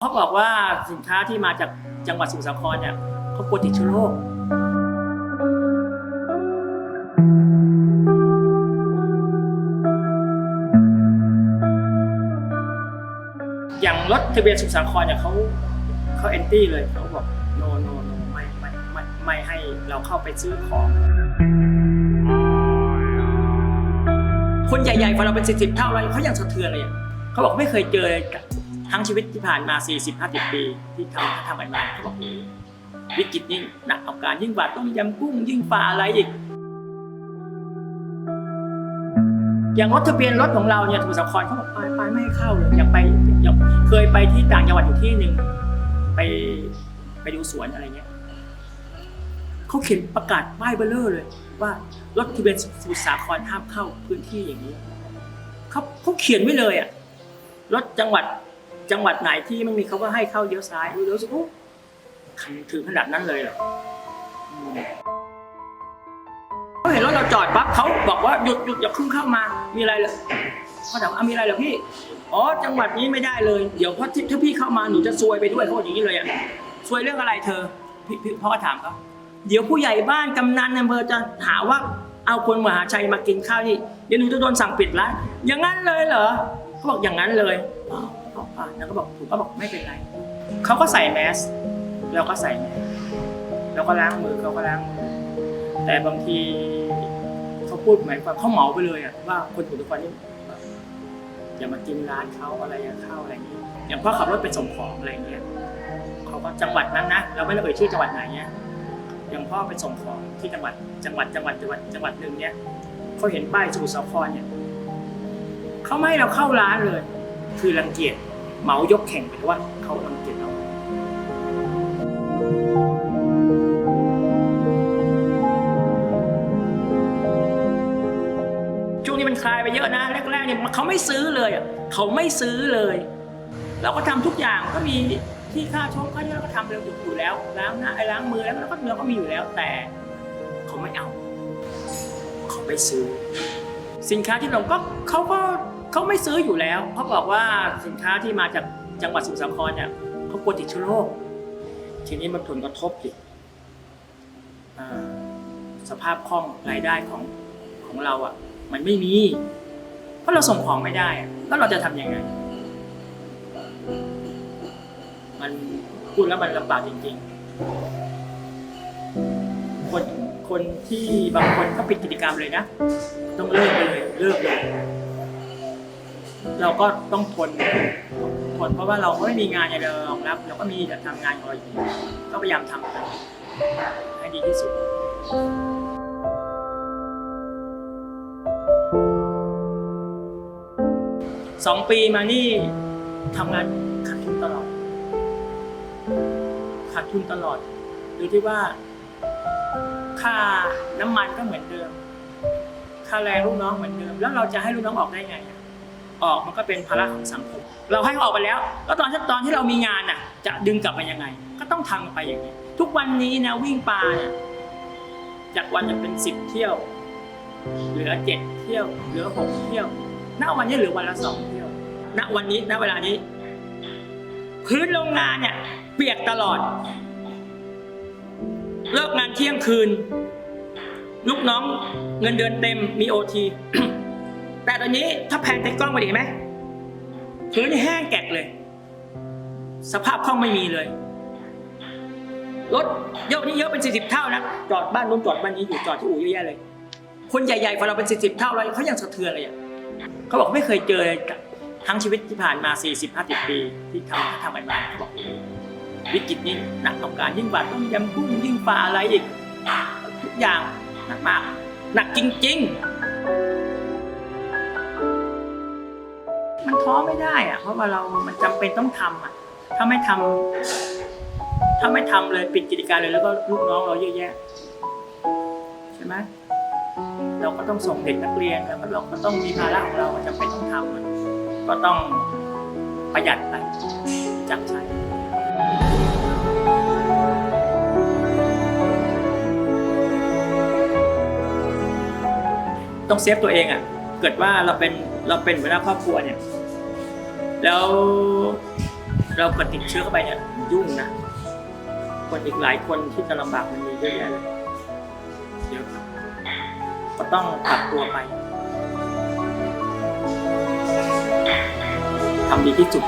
เขาบอกว่าสินค้าที่มาจากจังหวัดสมุทรสาครเนี่ยเขากลัวติดเชื้อโรคอย่างรถทะเบียนสมุทรสาครเนี่ยเขาเขาแอนตี้เลยเขาบอกโนโนโนไม่ไม่ไม่ไม่ให้เราเข้าไปซื้อของ คนใหญ่ๆพอเราเป็นสิบสิบเท่าเรเขายังสะเทือนเลยอะเขาบอกไม่เคยเจอ ทั้งชีวิตที่ผ่านมา 40 50 ปีที่ทำทำกันมาเขาบอกวิกฤตยิ่งหนักเอาการยิ่งกว่าต้มยำกุ้งยิ่งฝ่าอะไรอีก อย่างรถทะเบียนรถของเราเนี่ยสมุทรสาครเขาบอกไปไปไม่ให้เข้าเลยอยากไปอยากเคยไปที่ต่างจังหวัดอยู่ที่หนึ่งไปไปดูสวนอะไรเงี้ยเขาเขียนประกาศป้ายเบลเลอร์เลย ว่ารถทะเบียนสมุทรสาครห้ามเข้าพื้นที่อย่างนี้เขาเขาเขียนไว้เลยอะรถจังหวัด จังหวัดไหนที่ไม่มีเขาก็ให้เข้าเลี้ยวซ้ายรู้สึกโอ้ขันถึงขนาดนั้นเลยเหรอเขาเห็นรถเราจอดปั๊บเขาบอกว่าหยุดหยุดอย่าเพิ่งเข้ามา มีอะไรเหรอเขาถามว่าอะมีอะไรเหรอพี่ อ๋อ จังหวัดนี้ไม่ได้เลย เดี๋ยวพราะถ้าพี่เข้ามาหนูจะซวยไปด้วยเขาบอกอย่างนี้เลยอะซวยเรื่องอะไรเธอพี่พ่อถามเขาเดี๋ยวผู้ใหญ่บ้านกำนันอำเภอจะหาว่าเอาคนมหาชัยมากินข้าวนี่เดี๋ยวหนูจะโดนสั่งปิดร้านอย่างนั้นเลยเหรอเขาบอกอย่างนั้นเลย อ๋ออ๋ออ๋อแล้วก็บอกผมก็บอกไม่เป็นไรเขาก็ใส่แมสเราก็ใส่แมสเราก็ล้างมือเขาก็ล้างมือแต่บางทีเขาพูดหมายความเขาเหมาไปเลยอะว่าคนถูกทุกคนนี่อย่ามากินร้านเขาอะไรอะข้าวอะไรอย่างนี้อย่างพ่อขับรถไปส่งของอะไรเงี้ยเขาก็จังหวัดนั้นนะเราไม่ได้เอ่ยชื่อจังหวัดไหนเนี่ยอย่างพ่อไปส่งของที่จังหวัดจังหวัดจังหวัดจังหวัดจังหวัดหนึ่งเนี่ยเขาเห็นป้ายสมุทรสาครเนี่ยเขาไม่ให้เราเข้าร้านเลย คือรังเกียจ เหมายกแข่งไปว่าเขารังเกียจเราช่วงนี้มันคลายไปเยอะนะแรกๆเนี่ยเขาไม่ซื้อเลยอะเขาไม่ซื้อเลยเราก็ทำทุกอย่างก็มีที่ค่าชกค่าที่เราก็ทำเร็วอยู่แล้วล้างหน้าไอ้ล้างมือแล้วเราก็เราก็มีอยู่แล้วแต่เขาไม่เอา เขาไม่ซื้อ สินค้าที่เราก็เขาก็ เขาไม่ซื้ออยู่แล้วเขาบอกว่าสินค้าที่มาจากจังหวัดสมุทรสาครเนี่ยเขากลัวติดเชื้อโรคทีนี้มันผลกระทบอีกอ่าสภาพคล่องรายได้ของของเราอะ มันไม่มี เพราะเราส่งของไม่ได้แล้วเราจะทำยังไง มันพูดแล้วมันลำบากจริง ๆ คนคนที่บางคนเขาปิดกิจกรรมเลยนะ ต้องเลิกไปเลยเลิกเลย เราก็ต้องทนทนเพราะว่าเราไม่มีงานอย่างเรารองรับเราก็มีแต่ทำงานของเราอยู่ก็พยายามทำกันให้ดีที่สุดสองปีมานี่ทำงานขาดทุนตลอดขาดทุนตลอดโดยที่ว่า ค่าน้ำมันก็เหมือนเดิม ค่าแรงลูกน้องเหมือนเดิม แล้วเราจะให้ลูกน้องออกได้ไง ออกมันก็เป็นภาระของสังคม เราให้เขาออกไปแล้ว แล้วตอนที่ตอนที่เรามีงานน่ะ จะดึงกลับมายังไง ก็ต้องทำไปอย่างนี้ ทุกวันนี้นะวิ่งปลาเนี่ยจากวันจะเป็นสิบเที่ยว เหลือเจ็ดเที่ยว เหลือหกเที่ยว ณ วันนี้เหลือวันละสองเที่ยว ณ วันนี้ ณ เวลานี้ พื้นโรงงานเนี่ย เปียกตลอด เลิกงานเที่ยงคืน ลูกน้องเงินเดือนเต็ม มีโอที ต่ตอนนี้ถ้าแพนติกล้องไปดีไหมพื้นนี่แห้งแกะเลย สภาพคล่องไม่มีเลย รถเยอะนี่เยอะเป็นสี่สิบเท่านะจอดบ้านนู้นจอดบ้านนี้อยู่จอดที่อู่เยอะแยะเลย คนใหญ่ๆพอเราเป็นสี่สิบเท่าเราเขายังสะเทือนเลยอะเขาบอกไม่เคยเจอทั้งชีวิตที่ผ่านมาสี่สิบห้าสิบปี ที่ทำทำกันมาเขาบอกวิกฤตนี้หนักเอาการยิ่งกว่าต้มยำกุ้งยิ่งฝ่าอะไรอีก ทุกอย่างหนักมาก หนักจริง ๆ ท้อไม่ได้อะเพราะว่าเรามันจำเป็นต้องทำอะถ้าไม่ทำถ้าไม่ทำเลยปิดกิจการเลยแล้วก็ลูกน้องเราเยอะแยะ ใช่ไหมเราก็ต้องส่งเด็กนักเรียนแล้วก็เราก็ต้องมีภาระของเราจำเป็นต้องทำอะก็ต้องประหยัดไปจับใช้ ต้องเซฟตัวเองอะ่ะ เกิดว่าเราเป็นเราเป็นหัวหน้าครอบครัวเนี่ย แล้วเรากดติดเชื้อเข้าไปเนี่ยยุ่งนะคนอีกหลายคนที่จะลำบากมันมีเยอะแยะเลยเยอะก็ต้องปรับตัวไปทำดีที่สุด